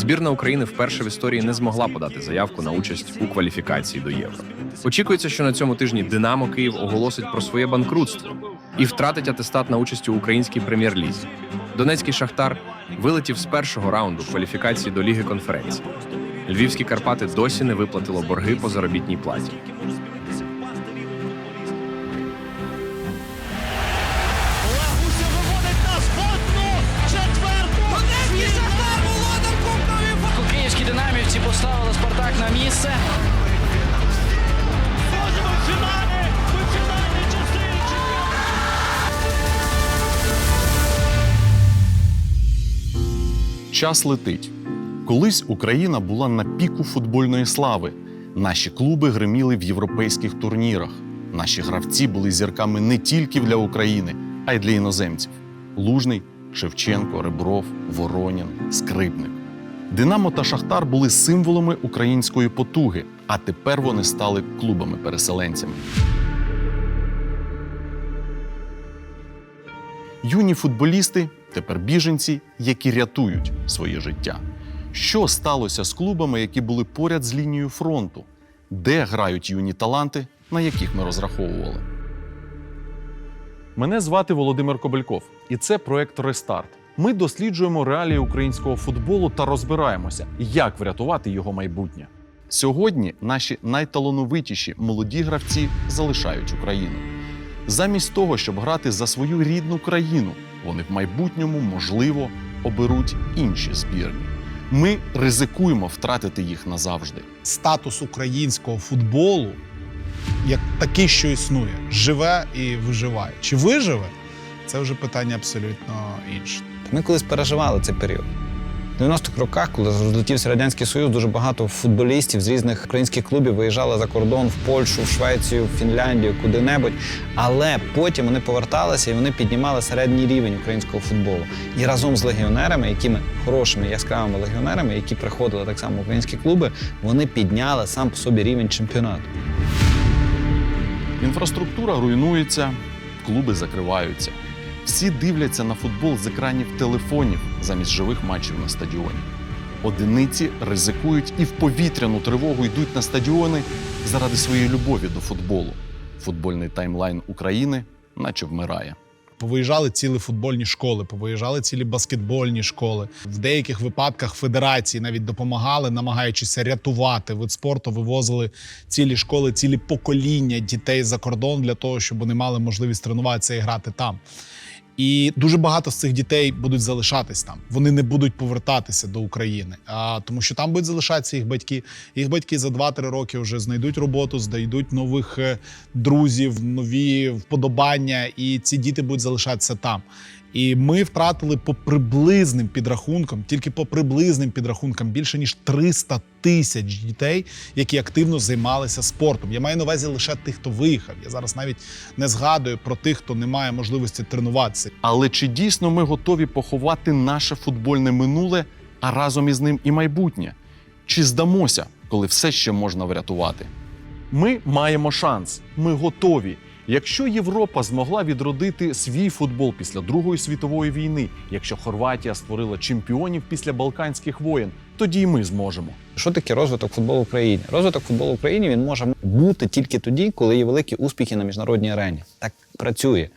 Збірна України вперше в історії не змогла подати заявку на участь у кваліфікації до євро. Очікується, що на цьому тижні Динамо Київ оголосить про своє банкрутство і втратить атестат на участь у українській прем'єр-лізі. Донецький шахтар вилетів з першого раунду кваліфікації до Ліги конференції. Львівські Карпати досі не виплатило борги по заробітній платі. Час летить. Колись Україна була на піку футбольної слави. Наші клуби гриміли в європейських турнірах. Наші гравці були зірками не тільки для України, а й для іноземців: Лужний, Шевченко, Ребров, Воронін, Скрипник. Динамо та Шахтар були символами української потуги, а тепер вони стали клубами-переселенцями. Юні футболісти тепер біженці, які рятують своє життя. Що сталося з клубами, які були поряд з лінією фронту? Де грають юні таланти, на яких ми розраховували? Мене звати Володимир Кобельков, і це проект Рестарт. Ми досліджуємо реалії українського футболу та розбираємося, як врятувати його майбутнє. Сьогодні наші найталановитіші молоді гравці залишають Україну. Замість того, щоб грати за свою рідну країну, вони в майбутньому, можливо, оберуть інші збірні. Ми ризикуємо втратити їх назавжди. статус українського футболу як такий, що існує, живе і виживає. Чи виживе? Це вже питання абсолютно інше. Ми колись переживали цей період. В 90-х роках, коли розлетівся Радянський Союз, дуже багато футболістів з різних українських клубів виїжджали за кордон в Польщу, в Швецію, в Фінляндію, куди-небудь. Але потім вони поверталися і вони піднімали середній рівень українського футболу. І разом з легіонерами, якими хорошими яскравими легіонерами, які приходили так само в українські клуби, вони підняли сам по собі рівень чемпіонату. Інфраструктура руйнується, клуби закриваються. Всі дивляться на футбол з екранів телефонів замість живих матчів на стадіоні. Одиниці ризикують і в повітряну тривогу йдуть на стадіони заради своєї любові до футболу. Футбольний таймлайн України наче вмирає. Повиїжджали цілі футбольні школи, повиїжджали цілі баскетбольні школи. В деяких випадках федерації навіть допомагали, намагаючись рятувати вид спорту, вивозили цілі школи, цілі покоління дітей за кордон для того, щоб вони мали можливість тренуватися і грати там. І дуже багато з цих дітей будуть залишатись там. Вони не будуть повертатися до України, а тому, що там будуть залишатися їх батьки. Їх батьки за 2-3 роки вже знайдуть роботу, знайдуть нових е, друзів, нові вподобання, і ці діти будуть залишатися там. І ми втратили по приблизним підрахункам, тільки по приблизним підрахункам, більше ніж 300 тисяч дітей, які активно займалися спортом. Я маю на увазі лише тих, хто виїхав. Я зараз навіть не згадую про тих, хто не має можливості тренуватися. Але чи дійсно ми готові поховати наше футбольне минуле, а разом із ним і майбутнє? Чи здамося, коли все ще можна врятувати? Ми маємо шанс, ми готові. Якщо Європа змогла відродити свій футбол після Другої світової війни, якщо Хорватія створила чемпіонів після Балканських воєн, тоді й ми зможемо. Що таке розвиток футболу в Україні? Розвиток футболу в Україні він може бути тільки тоді, коли є великі успіхи на міжнародній арені. Так працює.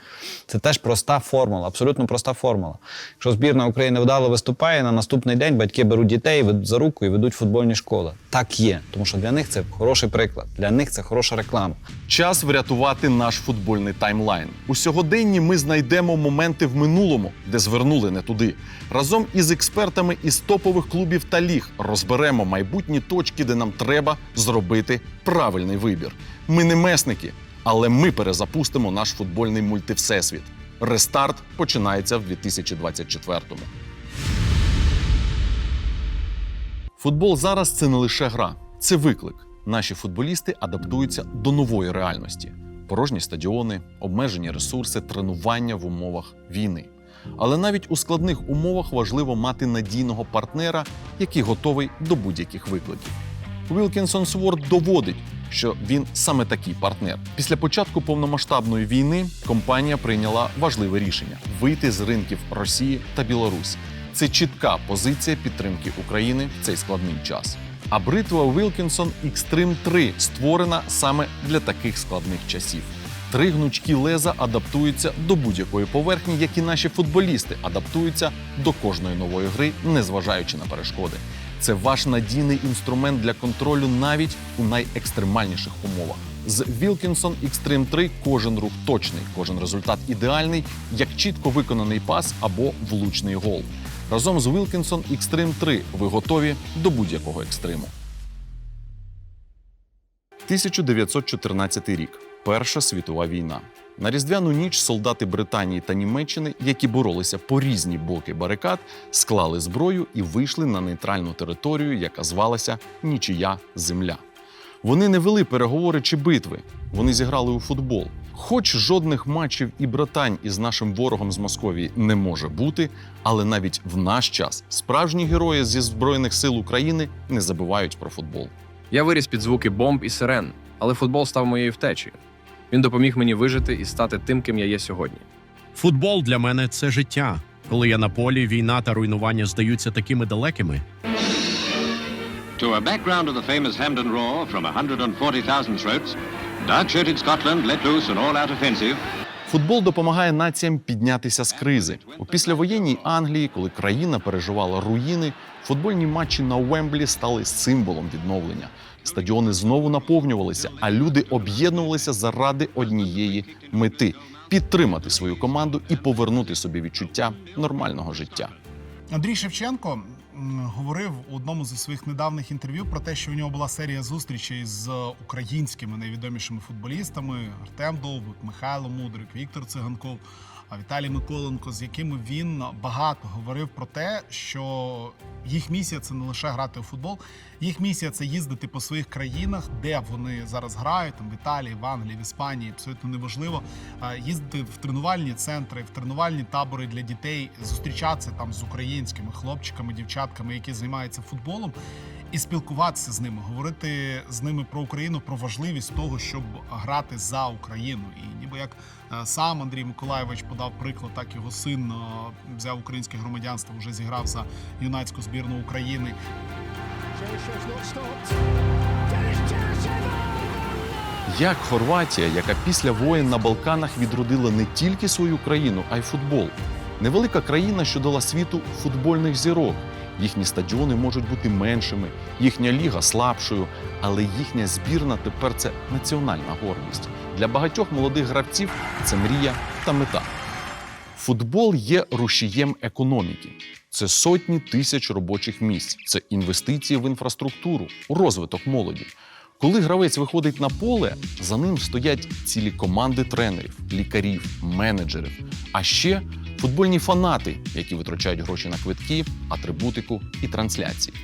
Це теж проста формула, абсолютно проста формула. Якщо збірна України вдало виступає, на наступний день батьки беруть дітей за руку і ведуть футбольні школи. Так є, тому що для них це хороший приклад, для них це хороша реклама. Час врятувати наш футбольний таймлайн. У сьогоденні ми знайдемо моменти в минулому, де звернули не туди. Разом із експертами із топових клубів та ліг розберемо майбутні точки, де нам треба зробити правильний вибір. Ми не месники, але ми перезапустимо наш футбольний мультивсесвіт. Рестарт починається в 2024-му. Футбол зараз це не лише гра, це виклик. Наші футболісти адаптуються до нової реальності: порожні стадіони, обмежені ресурси, тренування в умовах війни. Але навіть у складних умовах важливо мати надійного партнера, який готовий до будь-яких викликів. Вілкінсон Сворд доводить, що він саме такий партнер. Після початку повномасштабної війни компанія прийняла важливе рішення вийти з ринків Росії та Білорусі. це чітка позиція підтримки України в цей складний час. А бритва Wilkinson Extreme 3 створена саме для таких складних часів. Три гнучкі леза адаптуються до будь-якої поверхні, як і наші футболісти адаптуються до кожної нової гри, незважаючи на перешкоди. Це ваш надійний інструмент для контролю навіть у найекстремальніших умовах. З Wilkinson Extreme 3 кожен рух точний, кожен результат ідеальний, як чітко виконаний пас або влучний гол. Разом з Wilkinson Extreme 3 ви готові до будь-якого екстриму. 1914 рік. Перша світова війна. На різдвяну ніч солдати Британії та Німеччини, які боролися по різні боки барикад, склали зброю і вийшли на нейтральну територію, яка звалася Нічия Земля. Вони не вели переговори чи битви, вони зіграли у футбол. Хоч жодних матчів і братань із нашим ворогом з Московії не може бути, але навіть в наш час справжні герої зі Збройних сил України не забувають про футбол. Я виріс під звуки бомб і сирен, але футбол став моєю втечею. Він допоміг мені вижити і стати тим, ким я є сьогодні. Футбол для мене це життя. Коли я на полі, війна та руйнування здаються такими далекими. To a background of the famous Hamden Roar from 140,000 throats, dark-shirted Scotland let loose an all-out offensive Футбол допомагає націям піднятися з кризи. У післявоєнній Англії, коли країна переживала руїни, футбольні матчі на Уемблі стали символом відновлення. Стадіони знову наповнювалися, а люди об'єднувалися заради однієї мети підтримати свою команду і повернути собі відчуття нормального життя. Андрій Шевченко говорив у одному зі своїх недавніх інтерв'ю про те, що у нього була серія зустрічей з українськими найвідомішими футболістами Артем Довбик, Михайло Мудрик, Віктор Циганков, Віталій Миколенко, з якими він багато говорив про те, що їх місія це не лише грати у футбол, їх місія це їздити по своїх країнах, де вони зараз грають, там в Італії, в Англії, в Іспанії, абсолютно неважливо. Їздити в тренувальні центри, в тренувальні табори для дітей, зустрічатися там з українськими хлопчиками, дівчатками, які займаються футболом. І спілкуватися з ними, говорити з ними про Україну, про важливість того, щоб грати за Україну. І ніби як е, сам Андрій Миколаєвич подав приклад, так його син е, взяв українське громадянство, вже зіграв за юнацьку збірну України. Як Хорватія, яка після воєн на Балканах відродила не тільки свою країну, а й футбол. Невелика країна, що дала світу футбольних зірок. Їхні стадіони можуть бути меншими, їхня ліга слабшою, але їхня збірна тепер це національна гордість. Для багатьох молодих гравців це мрія та мета. Футбол є рушієм економіки. Це сотні тисяч робочих місць, це інвестиції в інфраструктуру, у розвиток молоді. Коли гравець виходить на поле, за ним стоять цілі команди тренерів, лікарів, менеджерів, а ще футбольні фанати, які витрачають гроші на квитки, атрибутику і трансляції.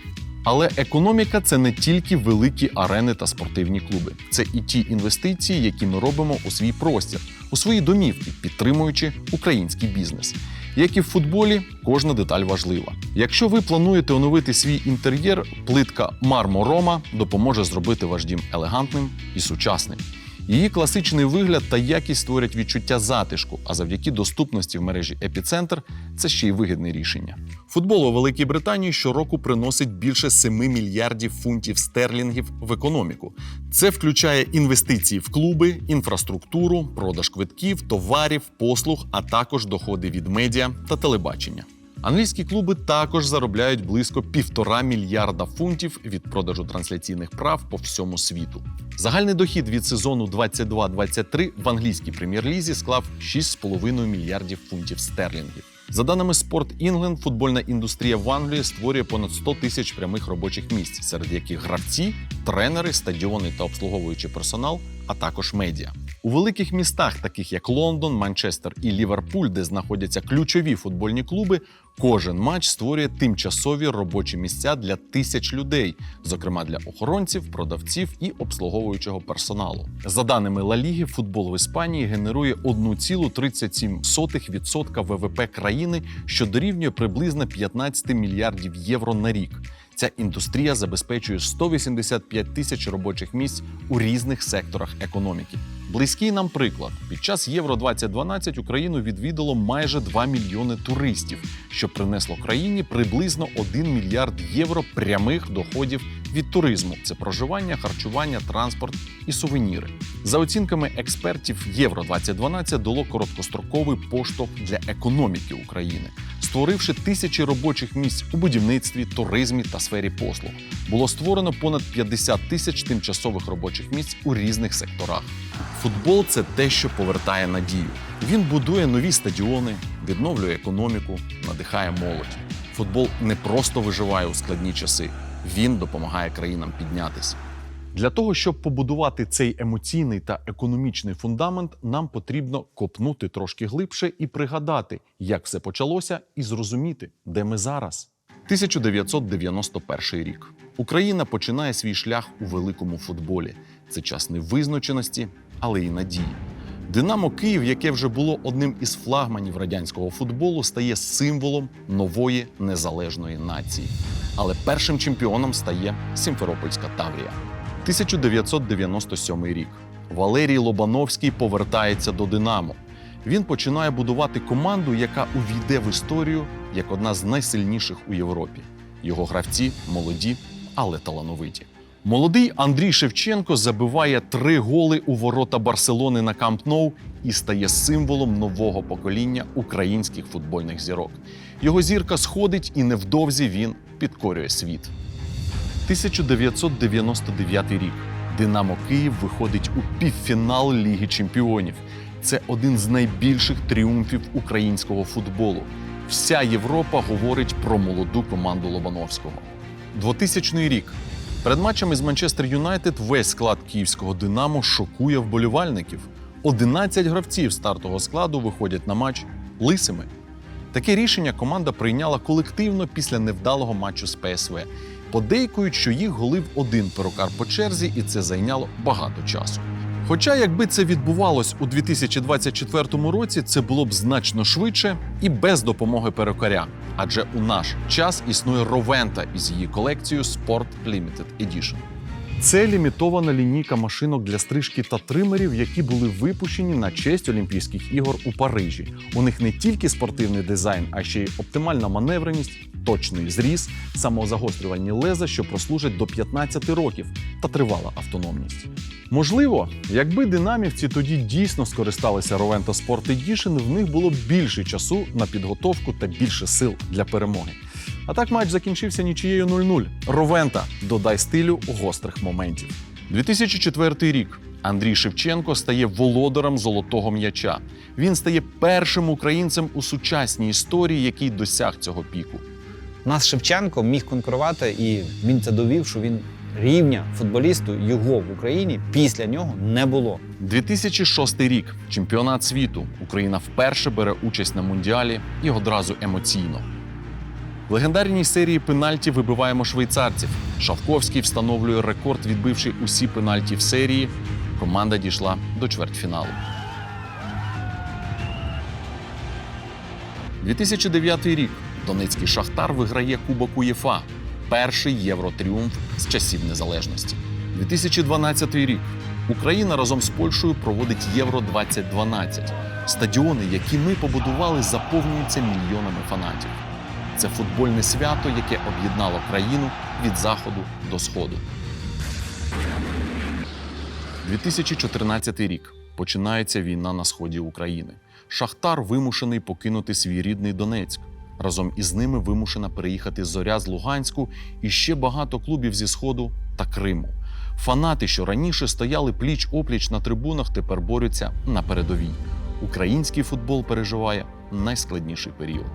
Але економіка це не тільки великі арени та спортивні клуби, це і ті інвестиції, які ми робимо у свій простір, у свої домівки, підтримуючи український бізнес. Як і в футболі, кожна деталь важлива. Якщо ви плануєте оновити свій інтер'єр, плитка Мармо Рома допоможе зробити ваш дім елегантним і сучасним. Її класичний вигляд та якість створять відчуття затишку, а завдяки доступності в мережі Епіцентр це ще й вигідне рішення. Футбол у Великій Британії щороку приносить більше 7 мільярдів фунтів стерлінгів в економіку. Це включає інвестиції в клуби, інфраструктуру, продаж квитків, товарів, послуг, а також доходи від медіа та телебачення. Англійські клуби також заробляють близько півтора мільярда фунтів від продажу трансляційних прав по всьому світу. Загальний дохід від сезону 22-23 в англійській прем'єр-лізі склав 6,5 мільярдів фунтів стерлінгів. За даними Sport England, футбольна індустрія в Англії створює понад 100 тисяч прямих робочих місць, серед яких гравці, тренери, стадіони та обслуговуючий персонал, а також медіа. У великих містах, таких як Лондон, Манчестер і Ліверпуль, де знаходяться ключові футбольні клуби, кожен матч створює тимчасові робочі місця для тисяч людей, зокрема для охоронців, продавців і обслуговуючого персоналу. За даними Ла Ліги, футбол в Іспанії генерує 1,37% ВВП країни, що дорівнює приблизно 15 мільярдів євро на рік. Ця індустрія забезпечує 185 тисяч робочих місць у різних секторах економіки. Близький нам приклад: під час Євро 2012 Україну відвідало майже 2 мільйони туристів, що принесло країні приблизно 1 мільярд євро прямих доходів від туризму. Це проживання, харчування, транспорт і сувеніри. За оцінками експертів, Євро 2012 дало короткостроковий поштовх для економіки України, створивши тисячі робочих місць у будівництві, туризмі та сфері послуг. Було створено понад 50 тисяч тимчасових робочих місць у різних секторах. Футбол це те, що повертає надію. Він будує нові стадіони, відновлює економіку, надихає молодь. Футбол не просто виживає у складні часи, він допомагає країнам піднятися. Для того, щоб побудувати цей емоційний та економічний фундамент, нам потрібно копнути трошки глибше і пригадати, як все почалося, і зрозуміти, де ми зараз. 1991 рік. Україна починає свій шлях у великому футболі. Це час невизначеності, але й надії. Динамо Київ, яке вже було одним із флагманів радянського футболу, стає символом нової незалежної нації. Але першим чемпіоном стає Сімферопольська Таврія. 1997 рік. Валерій Лобановський повертається до Динамо. Він починає будувати команду, яка увійде в історію як одна з найсильніших у Європі. Його гравці молоді, але талановиті. Молодий Андрій Шевченко забиває три голи у ворота Барселони на Камп Ноу і стає символом нового покоління українських футбольних зірок. Його зірка сходить, і невдовзі він підкорює світ. 1999 рік. Динамо Київ виходить у півфінал Ліги Чемпіонів. Це один з найбільших тріумфів українського футболу. Вся Європа говорить про молоду команду Лобановського. 2000 рік. Перед матчами з Манчестер Юнайтед весь склад київського Динамо шокує вболівальників. 11 гравців стартового складу виходять на матч лисими. Таке рішення команда прийняла колективно після невдалого матчу з ПСВ. Подейкують, що їх голив один перукар по черзі, і це зайняло багато часу. Хоча, якби це відбувалось у 2024 році, це було б значно швидше і без допомоги перукаря. Адже у наш час існує Ровента із її колекцією Sport Limited Edition. Це лімітована лінійка машинок для стрижки та тримерів, які були випущені на честь Олімпійських ігор у Парижі. У них не тільки спортивний дизайн, а ще й оптимальна маневреність, точний зріз, самозагострювані леза, що прослужать до 15 років, та тривала автономність. Можливо, якби динамівці тоді дійсно скористалися Roventa Sport Edition, в них було більше часу на підготовку та більше сил для перемоги. А так матч закінчився нічією 0-0. Ровента додай стилю гострих моментів. 2004 рік. Андрій Шевченко стає володарем золотого м'яча. Він стає першим українцем у сучасній історії, який досяг цього піку. Нас Шевченко міг конкурувати, і він це довів, що він рівня футболісту його в Україні після нього не було. 2006 рік. Чемпіонат світу. Україна вперше бере участь на мундіалі і одразу емоційно. В легендарній серії пенальті вибиваємо швейцарців. Шавковський встановлює рекорд, відбивши усі пенальті в серії. Команда дійшла до чвертьфіналу. 2009 рік. Донецький Шахтар виграє Кубок УЄФА. Перший євротріумф з часів незалежності. 2012 рік. Україна разом з Польщею проводить Євро 2012. Стадіони, які ми побудували, заповнюються мільйонами фанатів. Це футбольне свято, яке об'єднало країну від заходу до сходу. 2014 рік. Починається війна на сході України. Шахтар вимушений покинути свій рідний Донецьк. Разом із ними вимушена переїхати зоря з Луганську і ще багато клубів зі Сходу та Криму. Фанати, що раніше стояли пліч опліч на трибунах, тепер борються на передовій. Український футбол переживає найскладніший період.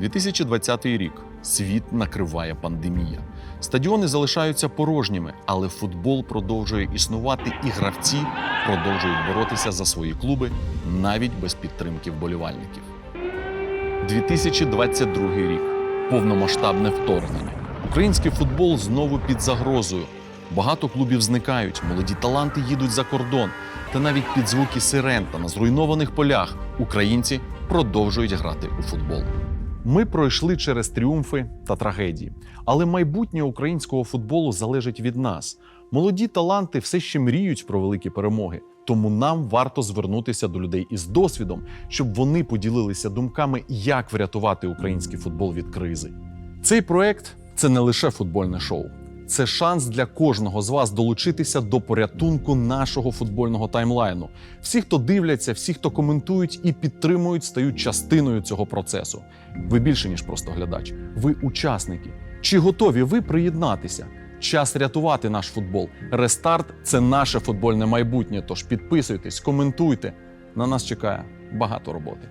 2020 рік світ накриває пандемія. Стадіони залишаються порожніми, але футбол продовжує існувати, і гравці продовжують боротися за свої клуби навіть без підтримки вболівальників. 2022 рік повномасштабне вторгнення. Український футбол знову під загрозою. Багато клубів зникають, молоді таланти їдуть за кордон. Та навіть під звуки сирен та на зруйнованих полях українці продовжують грати у футбол. Ми пройшли через тріумфи та трагедії, але майбутнє українського футболу залежить від нас. Молоді таланти все ще мріють про великі перемоги. Тому нам варто звернутися до людей із досвідом, щоб вони поділилися думками, як врятувати український футбол від кризи. Цей проект це не лише футбольне шоу. Це шанс для кожного з вас долучитися до порятунку нашого футбольного таймлайну. Всі, хто дивляться, всі, хто коментують і підтримують, стають частиною цього процесу. Ви більше ніж просто глядач. Ви учасники. Чи готові ви приєднатися? Час рятувати наш футбол. Рестарт це наше футбольне майбутнє. Тож підписуйтесь, коментуйте. На нас чекає багато роботи.